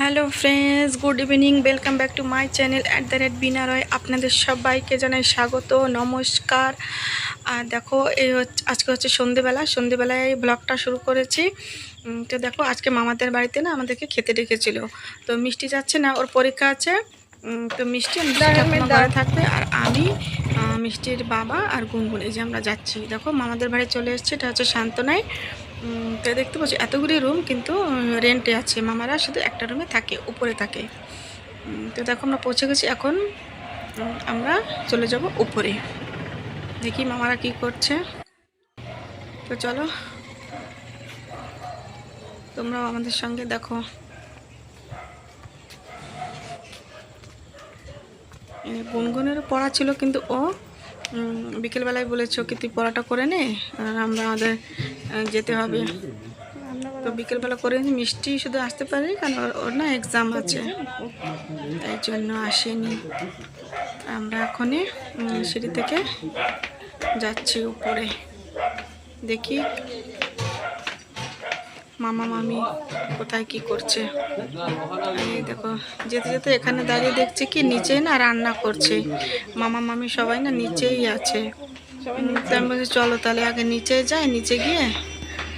Hello friends good evening welcome back to my channel at the rate Bina Roy আপনাদের সবাইকে জানাই স্বাগত নমস্কার। আর দেখো এই হচ্ছে আজকে হচ্ছে সন্ধেবেলা সন্ধেবেলায় এই ব্লগটা শুরু করেছি। তো দেখো আজকে মামাদের বাড়িতে না আমাদেরকে খেতে ডেকেছিল। তো মিষ্টি যাচ্ছে না ওর পরীক্ষা আছে। তো মিষ্টি ঘরে থাকবে আর আমি মিষ্টির বাবা আর গুনগুন। এই যে আমরা যাচ্ছি। দেখো, মামাদের বাড়ি চলে এসেছে। এটা হচ্ছে শান্তনায়। তো দেখতে পাচ্ছি এতগুলি রুম কিন্তু রেন্টে আছে। মামারা শুধু একটা রুমে থাকে, উপরে থাকে। তো দেখো, আমরা পৌঁছে গেছি এখন। আমরা চলে যাব উপরে। দেখি মামারা কি করছে। তো চলো। তোমরাও আমাদের সঙ্গে দেখো। গুনগুনেরও পড়া ছিল, কিন্তু ও বিকেলবেলায় বলেছ কি তুই পড়াটা করে নে, আর আমরা আমাদের যেতে হবে। তো বিকেলবেলা করে মিষ্টি শুধু আসতে পারি কারণ ওর না এক্সাম আছে। তাই জন্য আসেনি। আমরা এখনই সিঁড়ি থেকে যাচ্ছি উপরে। দেখি মামা, মামি কোথায় কি করছে? এই দেখো, যেতে যেতে এখানে দাঁড়িয়ে দেখছি কি নিচে না রান্না করছে। মামা, মামি সবাই না নিচেই আছে। আমি বলছি, চলো তাহলে আগে নিচে যাই, নিচে গিয়ে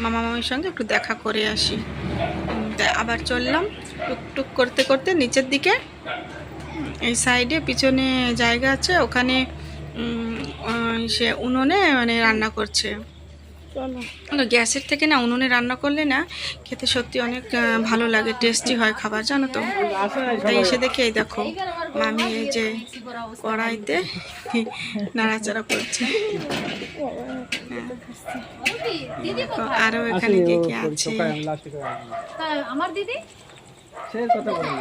মামা, মামির সঙ্গে একটু দেখা করে আসি। আবার চললাম টুকটুক করতে করতে নিচের দিকে। এই সাইডে পিছনে জায়গা আছে, ওখানে সে উনুনে মানে রান্না করছে। চলো। গ্যাসের থেকে না উনুনে রান্না করলে না খেতে সত্যি অনেক ভালো লাগে টেস্টি হয় খাবার জানো তো? তাই এসে দেখে এই দেখো মামি এই যে কড়াইতে নাড়াচাড়া করছে। হ্যাঁ। আরও এখানে কে কে আছে? আমার দিদি? সে কথা বলি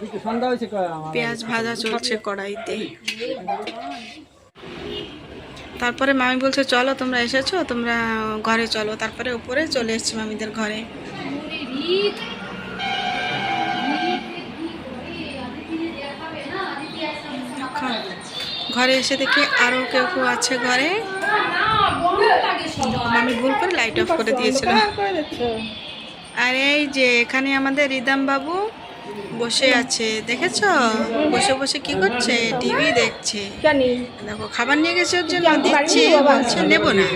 দিদি সন্ধ্যা হয়েছে কয় আমার পেঁয়াজ ভাজা চলছে কড়াইতে। তারপরে মামি বলছে চলো তোমরা এসেছ তোমরা ঘরে চলো। তারপরে উপরে চলে এসেছি মামিদের ঘরে। ঘরে এসে দেখি আরও কেউ কেউ আছে ঘরে। মামি ভুল করে লাইট অফ করে দিয়েছিল। আর এই যে এখানে আমাদের রিদাম বাবু বসে আছে দেখেছ? বসে বসে কি করছে? টিভি দেখছে। দেখো খাবার নিয়ে গেছে ওর জন্য দিচ্ছি বলছে নেব না।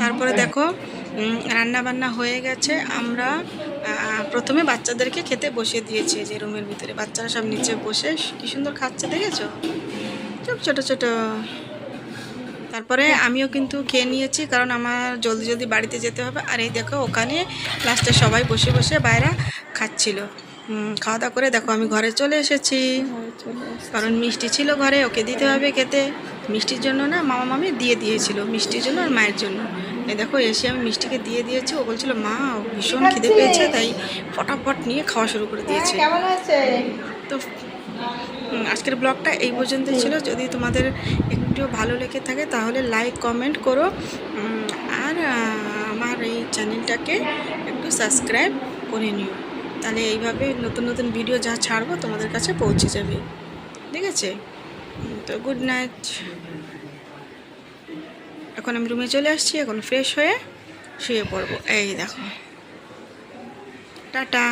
তারপরে দেখো রান্না বান্না হয়ে গেছে। আমরা প্রথমে বাচ্চাদেরকে খেতে বসিয়ে দিয়েছি যে রুমের ভিতরে। বাচ্চারা সব নিচে বসে কি সুন্দর খাচ্ছে দেখেছ? খুব ছোট ছোট। তারপরে আমিও কিন্তু খেয়ে নিয়েছি কারণ আমার জলদি জলদি বাড়িতে যেতে হবে। আর এই দেখো ওখানে লাস্টে সবাই বসে বসে বাইরে খাচ্ছিল। খাওয়া দাওয়া করে দেখো আমি ঘরে চলে এসেছি। কারণ মিষ্টি ছিল ঘরে ওকে দিতে হবে খেতে। মিষ্টির জন্য না মামা মামি দিয়ে দিয়েছিল মিষ্টির জন্য আর মায়ের জন্য। এই দেখো এসে আমি মিষ্টিকে দিয়ে দিয়েছি। ও বলছিল মা ও ভীষণ খিদে পেয়েছে তাই ফটাফট নিয়ে খাওয়া শুরু করে দিয়েছে। তো আজকের ব্লগটা এই পর্যন্ত ছিল। যদি তোমাদের একটু ভালো লেগে থাকে তাহলে লাইক কমেন্ট করো। আর আমার এই চ্যানেলটাকে একটু সাবস্ক্রাইব করে নিও। তাহলে এইভাবে নতুন নতুন ভিডিও যা ছাড়বো তোমাদের কাছে পৌঁছে যাবে। ঠিক আছে? তো গুড নাইট এখন আমি রুমে চলে আসছি, এখন ফ্রেশ হয়ে শুয়ে পড়ব। এই দেখো। টাটা।